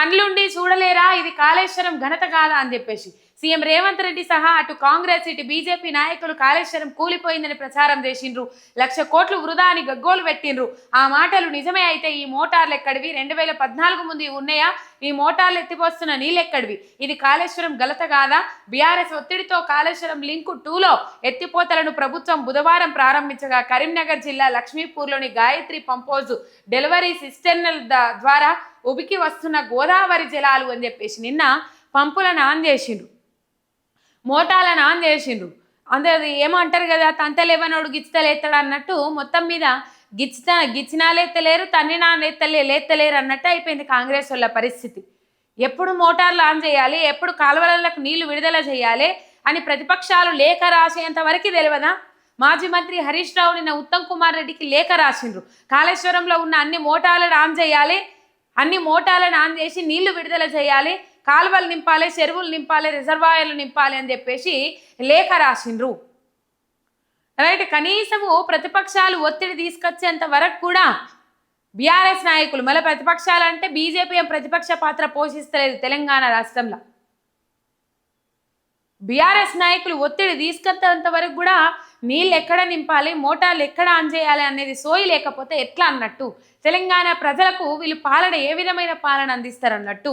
కండ్లుండి చూడలేరా? ఇది కాళేశ్వరం ఘనత కాదా? అని చెప్పేసి. సీఎం రేవంత్ రెడ్డి సహా అటు కాంగ్రెస్ ఇటు బీజేపీ నాయకులు కాళేశ్వరం కూలిపోయిందని ప్రచారం చేసిండ్రు. లక్ష కోట్లు వృధా అని గగ్గోలు పెట్టిండ్రు. ఆ మాటలు నిజమే అయితే ఈ మోటార్లు ఎక్కడివి? రెండు వేల పద్నాలుగు ముందు ఉన్నాయా? ఈ మోటార్లు ఎత్తిపోస్తున్న నీళ్ళెక్కడివి? ఇది కాళేశ్వరం గలత కాదా? బీఆర్ఎస్ ఒత్తిడితో కాళేశ్వరం లింకు టూలో ఎత్తిపోతలను ప్రభుత్వం బుధవారం ప్రారంభించగా కరీంనగర్ జిల్లా లక్ష్మీపూర్లోని గాయత్రి పంపోజు డెలివరీ సిస్టర్నల్ ద్వారా ఉబికి వస్తున్న గోదావరి జలాలు అని చెప్పేసి నిన్న పంపులను ఆన్ చేసిండ్రు. మోటాలను ఆన్ చేసిండ్రు. అంతే ఏమంటారు కదా తంతలేవనోడు గిచ్చితలేస్తాడు అన్నట్టు మొత్తం మీద గిచ్చిత గిచ్చినా లేత్తలేరు తన్నినా లేత్తలే లేత్తలేరు అన్నట్టు అయిపోయింది కాంగ్రెస్ వాళ్ళ పరిస్థితి. ఎప్పుడు మోటార్లు ఆన్ చేయాలి ఎప్పుడు కాలువలకు నీళ్ళు విడుదల చేయాలి అని ప్రతిపక్షాలు లేఖ రాసేంత వరకు తెలియదా మాజీ మంత్రి హరీష్ రావు నిన్న ఉత్తమ్ కుమార్ రెడ్డికి లేఖ రాసిండ్రు. కాళేశ్వరంలో ఉన్న అన్ని మోటార్లను ఆన్ చేయాలి అన్ని మోటార్లను ఆన్ చేసి నీళ్ళు విడుదల చేయాలి కాలువలు నింపాలి చెరువులు నింపాలి రిజర్వాయర్లు నింపాలి అని చెప్పేసి లేఖ రాసిండ్రు. రైట్ కనీసము ప్రతిపక్షాలు ఒత్తిడి తీసుకొచ్చేంత వరకు కూడా బీఆర్ఎస్ నాయకులు మళ్ళీ ప్రతిపక్షాలు అంటే బీజేపీ ప్రతిపక్ష పాత్ర పోషిస్తలేదు తెలంగాణ రాష్ట్రంలో. బీఆర్ఎస్ నాయకులు ఒత్తిడి తీసుకొచ్చేంత వరకు కూడా నీళ్ళు ఎక్కడ నింపాలి మోటార్లు ఎక్కడ ఆన్ చేయాలి అనేది సోయి లేకపోతే ఎట్లా అన్నట్టు. తెలంగాణ ప్రజలకు వీళ్ళు పాలన ఏ విధమైన పాలన అందిస్తారు అన్నట్టు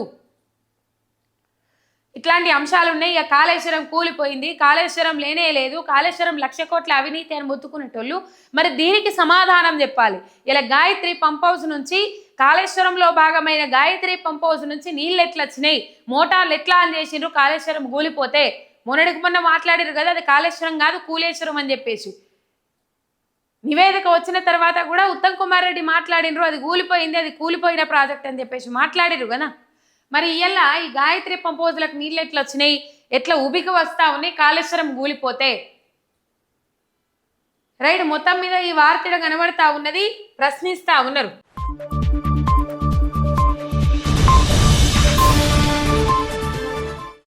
ఇట్లాంటి అంశాలు ఉన్నాయి. ఇక కాళేశ్వరం కూలిపోయింది. కాళేశ్వరం లేనే లేదు. కాళేశ్వరం లక్ష కోట్ల అవినీతి అని మొత్తుకునేటోళ్ళు. మరి దీనికి సమాధానం చెప్పాలి. ఇలా గాయత్రి పంప్ హౌస్ నుంచి కాళేశ్వరంలో భాగమైన గాయత్రి పంప్ హౌస్ నుంచి నీళ్ళు ఎట్లా వచ్చినాయి? మోటార్లు ఎట్లా ఆన్ చేసిండ్రు? కాళేశ్వరం కూలిపోతే? మొన్నటికి మొన్న మాట్లాడారు కదా అది కాళేశ్వరం కాదు కూలేశ్వరం అని చెప్పేసి. నివేదిక వచ్చిన తర్వాత కూడా ఉత్తమ్ కుమార్ రెడ్డి మాట్లాడినరు అది కూలిపోయింది అది కూలిపోయిన ప్రాజెక్ట్ అని చెప్పేసి మాట్లాడిరు కదా. మరి ఇవాళ ఈ గాయత్రి పంపోజులకు నీళ్ళు ఎట్లా వచ్చినాయి? ఎట్లా ఉబికి వస్తా ఉన్నాయి? కాళేశ్వరం కూలిపోతే. రైట్ మొత్తం మీద ఈ వార్తలు కనబడతా ఉన్నది ప్రశ్నిస్తా ఉన్నారు.